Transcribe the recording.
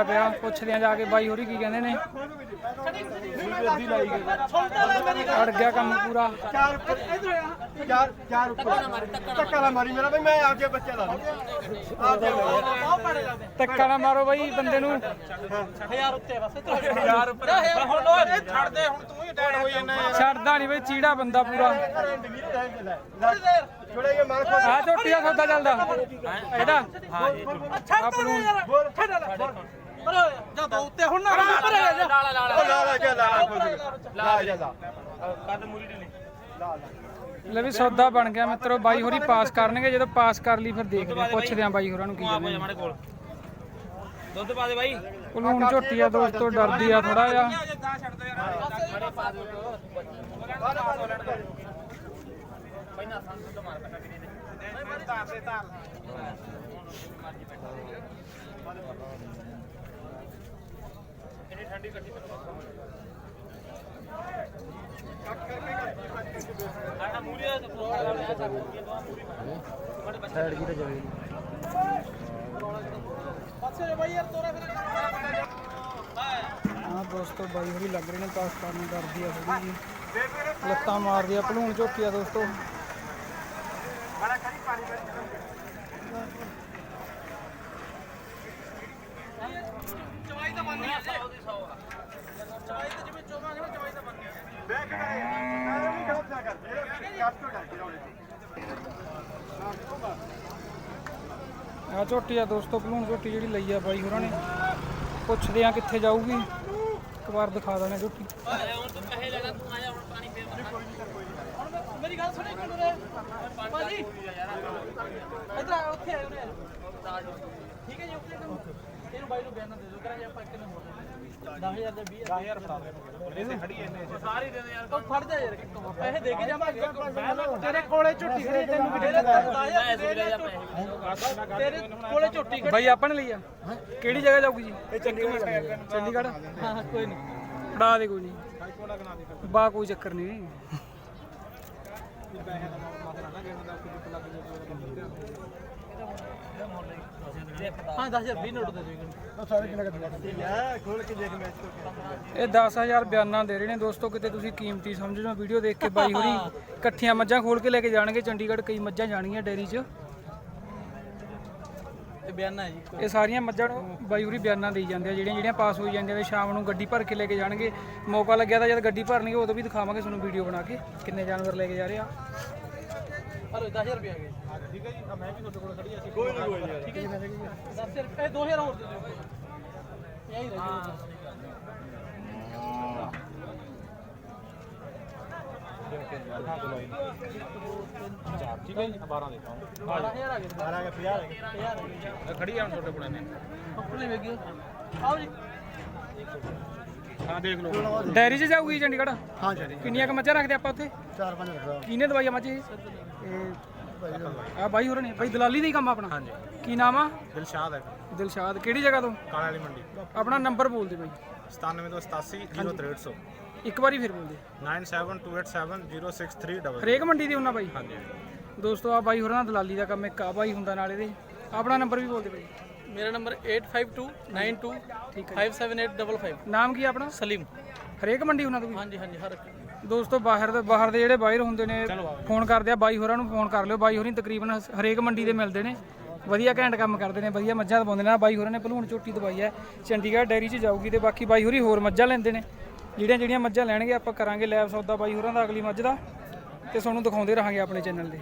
ਲੱਗਿਆ ਪਿਆ ਪੁੱਛਦੇ ਆ ਜਾ ਕੇ ਬਾਈ ਹੋਰੀ ਕੀ ਕਹਿੰਦੇ ਨੇ। ਅੜ ਗਿਆ ਕੰਮ ਪੂਰਾ। ਚਾਰ ਉੱਪਰ ਇਧਰ ਆ ਚਾਰ ਚਾਰ ਉੱਪਰ ਧੱਕਾ ਨਾ ਮਾਰੀ ਮੇਰਾ ਬਈ ਮੈਂ ਆਪਕੇ ਬੱਚੇ ਦਾ ਆਪਕੇ ਧੱਕਾ ਨਾ ਮਾਰੋ ਬਾਈ ਬੰਦੇ ਨੂੰ। ਛੱਡਦਾ ਨਹੀਂ ਬਈ ਚੀੜਾ ਬੰਦਾ ਪੂਰਾ। ਛੋੜੇ ਕੇ ਮਾਰ ਖੋ ਆ। ਝੋਟੀ ਦਾ ਸੌਦਾ ਚੱਲਦਾ। ਇਹਦਾ। ਆਪ ਨੂੰ ਉਹ ਲਾ ਲਾ ਜਾ ਲਾ ਲਾ। ਜਾ। ਲਾ ਲੈ ਵੀ ਸੌਦਾ ਬਣ ਗਿਆ ਮਿੱਤਰੋ ਬਾਈ ਹੋਰੀ ਪਾਸ ਕਰਨਗੇ ਜਦੋਂ ਪਾਸ ਕਰ ਲਈ ਫਿਰ ਦੇਖਦੇ ਆ ਪੁੱਛਦੇ ਆ ਬਾਈ ਹੋਰਾਂ ਨੂੰ ਕੀ ਕਹਿੰਦੇ ਕੋਲ। ਦੁੱਧ ਪਾ ਦੇ ਬਾਈ। ਪਲੂਣ ਝੋਟੀ ਆ ਦੋਸਤੋ ਡਰਦੀ ਆ ਥੋੜਾ ਜਿਹਾ। ਹਾਂ ਦੋਸਤੋ ਬਾਈ ਹੋਰੀ ਲੱਗ ਰਹੇ ਨੇ ਪਾਸ ਕਰਨ ਨੂੰ ਡਰਦੀ ਆ ਥੋੜੀ ਜੀ ਲੱਤਾਂ ਮਾਰਦੀ ਆ ਪਲੂਣ ਝੋਟੀ ਆ ਦੋਸਤੋ। ਦੇਖ ਮੈਂ ਨਹੀਂ ਖੜਦਾ ਕਰ ਕੱਟ ਤੋਂ ਡਰ ਆ ਝੋਟੀ ਆ ਦੋਸਤੋ ਪਲੂਣ ਝੋਟੀ ਜਿਹੜੀ ਲਈ ਆ ਬਾਈ ਹੋਰਾਂ ਨੇ। ਪੁੱਛਦੇ ਆ ਕਿੱਥੇ ਜਾਊਗੀ। ਇੱਕ ਵਾਰ ਦਿਖਾ ਦਾਂ ਝੋਟੀ। ਮੇਰੀ ਗੱਲ ਸੁਣੀ ਕਿਉਂ ਰੇ ਭਾਜੀ, ਇਧਰ ਆ, ਉੱਥੇ ਆ ਉਰੇ। ਠੀਕ ਹੈ ਜੀ ਉੱਥੇ ਇਹਨੂੰ ਬਾਈ ਨੂੰ ਬਿਆਨ ਦੇ ਦਿਓ, ਕਰਾਂਗੇ ਆਪਾਂ ਕਿੰਨੇ ਮੋੜ 10000 ਦੇ 20000 10000 ਫੜਾ ਦੇ ਇਹਨੇ ਖੜੀ ਇਹਨੇ ਸਾਰੀ ਦੇ ਦੇ ਯਾਰ ਉਹ ਫੜ ਜਾ ਯਾਰ ਪੈਸੇ ਦੇ ਕੇ ਜਾਵਾਂਗੇ ਤੇਰੇ ਕੋਲੇ ਝੁੱਟੀ ਖੜੀ ਤੈਨੂੰ ਵੀ ਦੇ ਤੇਰੇ ਕੋਲੇ ਝੁੱਟੀ ਖੜੀ ਬਾਈ ਆਪਾਂ ਨੇ ਲਈ ਆ। ਕਿਹੜੀ ਜਗ੍ਹਾ ਜਾਊਗੀ ਜੀ? ਇਹ ਚੰਡੀਗੜ੍ਹ ਚੰਡੀਗੜ੍ਹ? ਹਾਂ ਹਾਂ, ਕੋਈ ਨਹੀਂ। ਫੜਾ ਦੇ ਕੋਈ ਨਹੀਂ ਬਾ ਕੋਈ ਚੱਕਰ ਨਹੀਂ। ਹਾਂ 10000 20 ਨੋਟ ਦੇ ਦਿਓ ਯਾ ਖੋਲ ਕੇ ਦੇਖ ਮੈਚ ਤੋਂ ਇਹ 10000 ਬਿਆਨਾਂ ਦੇ ਰਹੇ ਨੇ ਦੋਸਤੋ ਕਿਤੇ ਤੁਸੀਂ ਕੀਮਤੀ ਸਮਝੋ ਵੀਡੀਓ ਦੇਖ ਕੇ ਬਾਈ ਹੋਰੀ ਇਕੱਠੀਆਂ ਮੱਝਾਂ ਖੋਲ ਕੇ ਲੈ ਕੇ ਜਾਣਗੇ ਚੰਡੀਗੜ੍ਹ ਕਈ ਮੱਝਾਂ ਜਾਣਗੀਆਂ ਡੇਰੀ 'ਚ। ਬਿਆਨਾ ਜੀ ਇਹ ਸਾਰੀਆਂ ਮੱਝਾਂ ਨੂੰ ਬਾਈ ਹੋਰੀ ਬਿਆਨਾਂ ਦੇਈ ਜਾਂਦੇ ਆ ਜਿਹੜੀਆਂ ਜਿਹੜੀਆਂ ਪਾਸ ਹੋਈ ਜਾਂਦੀਆਂ ਨੇ ਸ਼ਾਮ ਨੂੰ ਗੱਡੀ ਭਰ ਕੇ ਲੈ ਕੇ ਜਾਣਗੇ। ਮੌਕਾ ਲੱਗਿਆ ਤਾਂ ਜਦ ਗੱਡੀ ਭਰਨਗੇ ਉਦੋਂ ਵੀ ਦਿਖਾਵਾਂਗੇ ਤੁਹਾਨੂੰ ਵੀਡੀਓ ਬਣਾ ਕੇ ਕਿੰਨੇ ਜਾਨਵਰ ਲੈ ਕੇ ਜਾ ਰਹੇ ਆ। ਹਲੋ 10000 ਰੁਪਏ ਆ ਗਏ ਠੀਕ ਹੈ ਜੀ। ਮੈਂ ਵੀ ਤੁਹਾਡੇ ਕੋਲ ਖੜੀ ਆ ਕੋਈ ਨਹੀਂ ਕੋਈ ਨਹੀਂ। ਠੀਕ ਹੈ ਜੀ। 10000 ਰੁਪਏ 2000 ਹੋਰ ਦੇ ਦਿਓ ਇਹੀ ਰਹਿ ਗਿਆ ਠੀਕ ਹੈ ਜੀ। 12 ਦੇਤਾ 12000 ਆ ਗਏ। 12 ਕੇ 50 ਲੱਗੇ ਖੜੀ ਆ ਹੁਣ ਤੁਹਾਡੇ ਕੋਲ ਨੇ ਕੰਪਨੀ ਵੇਗੀ ਆਓ ਜੀ। ਹਾਂ ਦੇਖ ਲਓ। ਡੈਰੀ 'ਚ ਜਾਊਗੀ ਚੰਡੀਗੜ੍ਹ? ਹਾਂ ਜੀ ਕਿੰਨੀਆਂ ਕ ਮੱਝਾਂ ਰੱਖਦੇ ਆਪਾਂ ਉੱਥੇ? ਚਾਰ ਪੰਜ ਰੱਖਦਾ ਕਿਹਨੇ ਇਹ ਆ ਬਾਈ ਹੋਰਾਂ ਨੇ। ਬਾਈ ਦਲਾਲੀ ਦਾ ਹੀ ਕੰਮ ਆਪਣਾ? ਹਾਂਜੀ। ਕੀ ਨਾਮ ਆ? ਦਿਲਸ਼ਾਦ ਹੈ ਦਿਲਸ਼ਾਦ ਕਿਹੜੀ ਜਗ੍ਹਾ ਤੋਂ? ਕਾਲਾ ਵਾਲੀ ਮੰਡੀ। ਆਪਣਾ ਨੰਬਰ ਬੋਲ ਦੇ ਬਾਈ। 97 ਤੋਂ 87 0300 ਇੱਕ ਵਾਰੀ ਫਿਰ ਬੋਲ ਦੇ 97287063 ਹਰੇਕ ਮੰਡੀ ਦੀ ਉਹਨਾਂ ਬਾਈ। ਹਾਂਜੀ। ਦੋਸਤੋ ਆ ਬਾਈ ਹੋਰਾਂ ਦਾ ਦਲਾਲੀ ਦਾ ਕੰਮ ਇੱਕ ਆ ਬਾਈ ਹੁੰਦਾ ਨਾਲ ਇਹਦੇ। ਆਪਣਾ ਨੰਬਰ ਵੀ ਬੋਲ ਦੇ ਬਾਈ। ਮੇਰਾ ਨੰਬਰ 852925 ਠੀਕ 57855 ਨਾਮ ਕੀ ਆ ਆਪਣਾ? ਸਲੀਮ। ਹਰੇਕ ਮੰਡੀ ਉਹਨਾਂ ਤੋਂ ਵੀ? ਹਾਂਜੀ ਹਾਂਜੀ ਹਰ ਇੱਕ। ਦੋਸਤੋ ਬਾਹਰ ਦੇ ਬਾਹਰ ਦੇ ਜਿਹੜੇ ਬਾਹਰ ਹੁੰਦੇ ਨੇ ਫੋਨ ਕਰਦੇ ਆ ਬਾਈ ਹੋਰਾਂ ਨੂੰ ਫੋਨ ਕਰ ਲਿਓ। ਬਾਈ ਹੋਰੀ ਤਕਰੀਬਨ ਹਰੇਕ ਮੰਡੀ ਦੇ ਮਿਲਦੇ ਨੇ। ਵਧੀਆ ਘੈਂਟ ਕੰਮ ਕਰਦੇ ਨੇ ਵਧੀਆ ਮੱਝਾਂ ਦਵਾਉਂਦੇ ਨੇ। ਬਾਈ ਹੋਰਾਂ ਨੇ ਭਲੂਣ ਝੋਟੀ ਦਵਾਈ ਹੈ। ਚੰਡੀਗੜ੍ਹ ਡੈਰੀ 'ਚ ਜਾਊਗੀ ਤੇ ਬਾਕੀ ਬਾਈ ਹੋਰੀ ਹੋਰ ਮੱਝਾਂ ਲੈਂਦੇ ਨੇ। ਜਿਹੜੀਆਂ ਜਿਹੜੀਆਂ ਮੱਝਾਂ ਲੈਣਗੇ ਆਪਾਂ ਕਰਾਂਗੇ ਲੈਬ ਸੌਦਾ ਬਾਈ ਹੋਰਾਂ ਦਾ ਅਗਲੀ ਮੱਝ ਦਾ। ਤੇ ਤੁਹਾਨੂੰ ਦਿਖਾਉਂਦੇ ਰਹਾਂਗੇ ਆਪਣੇ ਚੈਨਲ ਤੇ